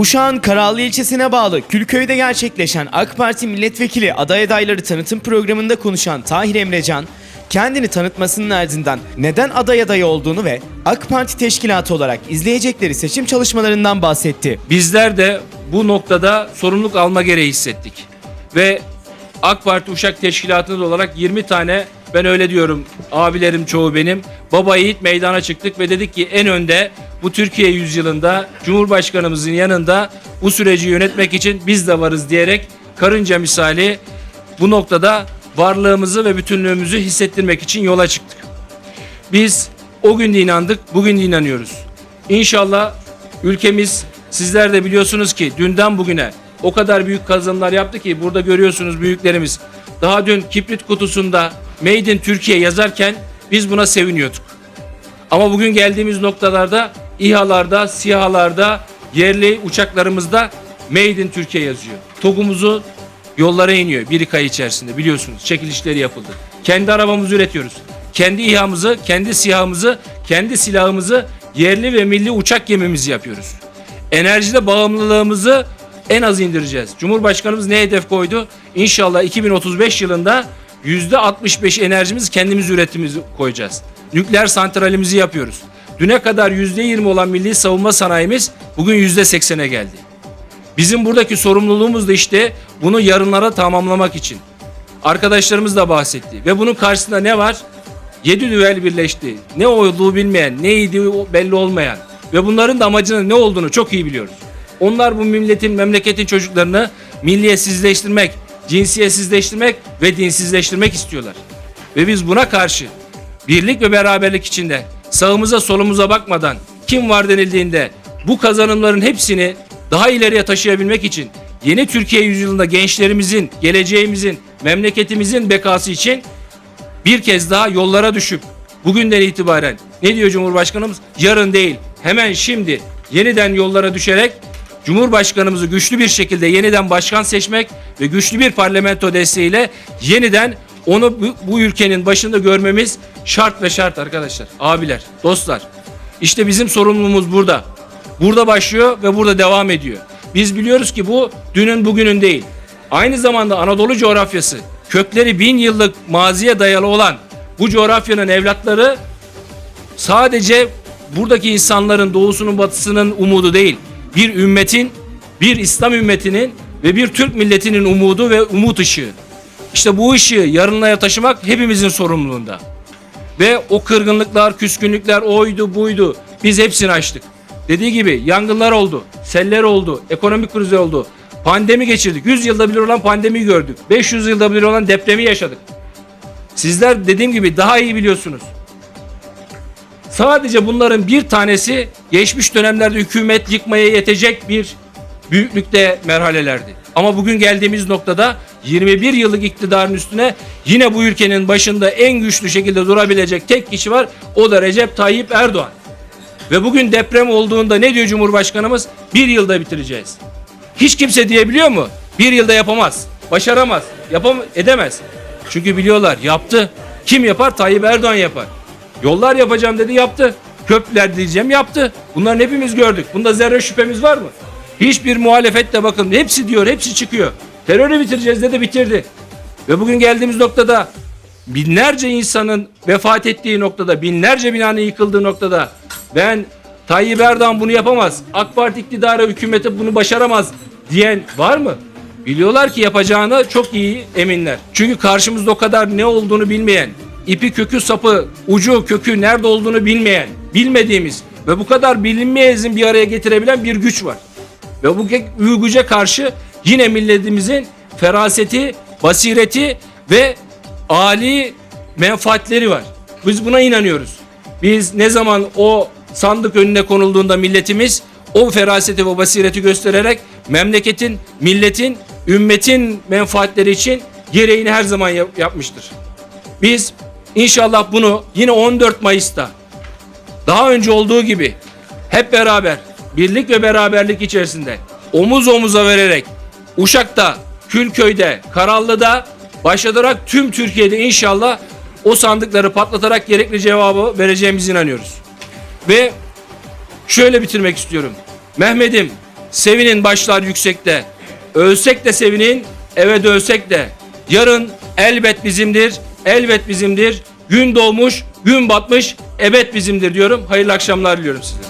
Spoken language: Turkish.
Uşak'ın Karallı ilçesine bağlı Külköy'de gerçekleşen AK Parti milletvekili aday adayları tanıtım programında konuşan Tahir Emrecan, kendini tanıtmasının ardından neden aday adayı olduğunu ve AK Parti teşkilatı olarak izleyecekleri seçim çalışmalarından bahsetti. Bizler de bu noktada sorumluluk alma gereği hissettik. Ve AK Parti Uşak Teşkilatı'nda olarak 20 tane ben öyle diyorum abilerim çoğu benim baba yiğit meydana çıktık ve dedik ki en önde bu Türkiye yüzyılında Cumhurbaşkanımızın yanında bu süreci yönetmek için biz de varız diyerek karınca misali bu noktada varlığımızı ve bütünlüğümüzü hissettirmek için yola çıktık. Biz o gün de inandık, bugün de inanıyoruz. İnşallah ülkemiz sizler de biliyorsunuz ki dünden bugüne o kadar büyük kazanımlar yaptı ki burada görüyorsunuz büyüklerimiz. Daha dün kibrit kutusunda Made in Türkiye yazarken biz buna seviniyorduk. Ama bugün geldiğimiz noktalarda İHA'larda, SİHA'larda, yerli uçaklarımızda Made in Türkiye yazıyor. TOG'umuzu yollara iniyor bir iki ay içerisinde biliyorsunuz. Çekilişleri yapıldı. Kendi arabamızı üretiyoruz. Kendi İHA'mızı, kendi SİHA'mızı, kendi silahımızı yerli ve milli uçak gemimizi yapıyoruz. Enerjide bağımlılığımızı en az indireceğiz. Cumhurbaşkanımız ne hedef koydu? İnşallah 2035 yılında %65 enerjimizi kendimiz üretimimizi koyacağız. Nükleer santralimizi yapıyoruz. Düne kadar %20 olan milli savunma sanayimiz bugün %80'e geldi. Bizim buradaki sorumluluğumuz da işte bunu yarınlara tamamlamak için. Arkadaşlarımız da bahsetti. Ve bunun karşısında ne var? Yedi düvel birleşti. Ne olduğu bilmeyen, neydi belli olmayan. Ve bunların da amacının ne olduğunu çok iyi biliyoruz. Onlar bu milletin, memleketin çocuklarını milliyetsizleştirmek, cinsiyetsizleştirmek ve dinsizleştirmek istiyorlar. Ve biz buna karşı birlik ve beraberlik içinde sağımıza solumuza bakmadan kim var denildiğinde bu kazanımların hepsini daha ileriye taşıyabilmek için yeni Türkiye yüzyılında gençlerimizin, geleceğimizin, memleketimizin bekası için bir kez daha yollara düşüp bugünden itibaren ne diyor Cumhurbaşkanımız? Yarın değil, hemen şimdi yeniden yollara düşerek Cumhurbaşkanımızı güçlü bir şekilde yeniden başkan seçmek ve güçlü bir parlamento desteğiyle yeniden onu bu, bu ülkenin başında görmemiz şart ve şart arkadaşlar, abiler, dostlar. İşte bizim sorumluluğumuz burada. Burada başlıyor ve burada devam ediyor. Biz biliyoruz ki bu dünün bugünün değil. Aynı zamanda Anadolu coğrafyası kökleri bin yıllık maziye dayalı olan bu coğrafyanın evlatları sadece buradaki insanların doğusunun batısının umudu değil. Bir ümmetin, bir İslam ümmetinin ve bir Türk milletinin umudu ve umut ışığı. İşte bu ışığı yarınlara taşımak hepimizin sorumluluğunda. Ve o kırgınlıklar, küskünlükler oydu buydu. Biz hepsini açtık. Dediği gibi yangınlar oldu, seller oldu, ekonomik kriz oldu. Pandemi geçirdik. 100 yılda bir olan pandemiyi gördük. 500 yılda bir olan depremi yaşadık. Sizler dediğim gibi daha iyi biliyorsunuz. Sadece bunların bir tanesi geçmiş dönemlerde hükümet yıkmaya yetecek bir büyüklükte merhalelerdi. Ama bugün geldiğimiz noktada 21 yıllık iktidarın üstüne yine bu ülkenin başında en güçlü şekilde durabilecek tek kişi var. O da Recep Tayyip Erdoğan. Ve bugün deprem olduğunda ne diyor Cumhurbaşkanımız? Bir yılda bitireceğiz. Hiç kimse diyebiliyor mu? Bir yılda yapamaz, başaramaz, yapam edemez. Çünkü biliyorlar yaptı. Kim yapar? Tayyip Erdoğan yapar. Yollar yapacağım dedi yaptı. Köprüler diyeceğim yaptı. Bunların hepimiz gördük. Bunda zerre şüphemiz var mı? Hiçbir muhalefet de bakın hepsi diyor hepsi çıkıyor. Terörü bitireceğiz dedi bitirdi. Ve bugün geldiğimiz noktada binlerce insanın vefat ettiği noktada binlerce binanın yıkıldığı noktada ben Tayyip Erdoğan bunu yapamaz. AK Parti iktidarı hükümeti bunu başaramaz diyen var mı? Biliyorlar ki yapacağını çok iyi eminler. Çünkü karşımızda o kadar ne olduğunu bilmeyen, ipi kökü sapı, ucu kökü nerede olduğunu bilmeyen, bilmediğimiz ve bu kadar bilinmeyezin bir araya getirebilen bir güç var. Ve bu güce karşı yine milletimizin feraseti, basireti ve ali menfaatleri var. Biz buna inanıyoruz. Biz ne zaman o sandık önüne konulduğunda milletimiz o feraseti ve basireti göstererek memleketin, milletin, ümmetin menfaatleri için gereğini her zaman yap- yapmıştır. Biz inşallah bunu yine 14 Mayıs'ta daha önce olduğu gibi hep beraber birlik ve beraberlik içerisinde omuz omuza vererek Uşak'ta, Külköy'de, Karallı'da başlatarak tüm Türkiye'de inşallah o sandıkları patlatarak gerekli cevabı vereceğimize inanıyoruz. Ve şöyle bitirmek istiyorum. Mehmet'im Sevinin başlar yüksekte. Ölsek de sevinin, eve dönsek de. Yarın elbet bizimdir, elbet bizimdir. Gün doğmuş, gün batmış, ebed bizimdir diyorum. Hayırlı akşamlar diliyorum size.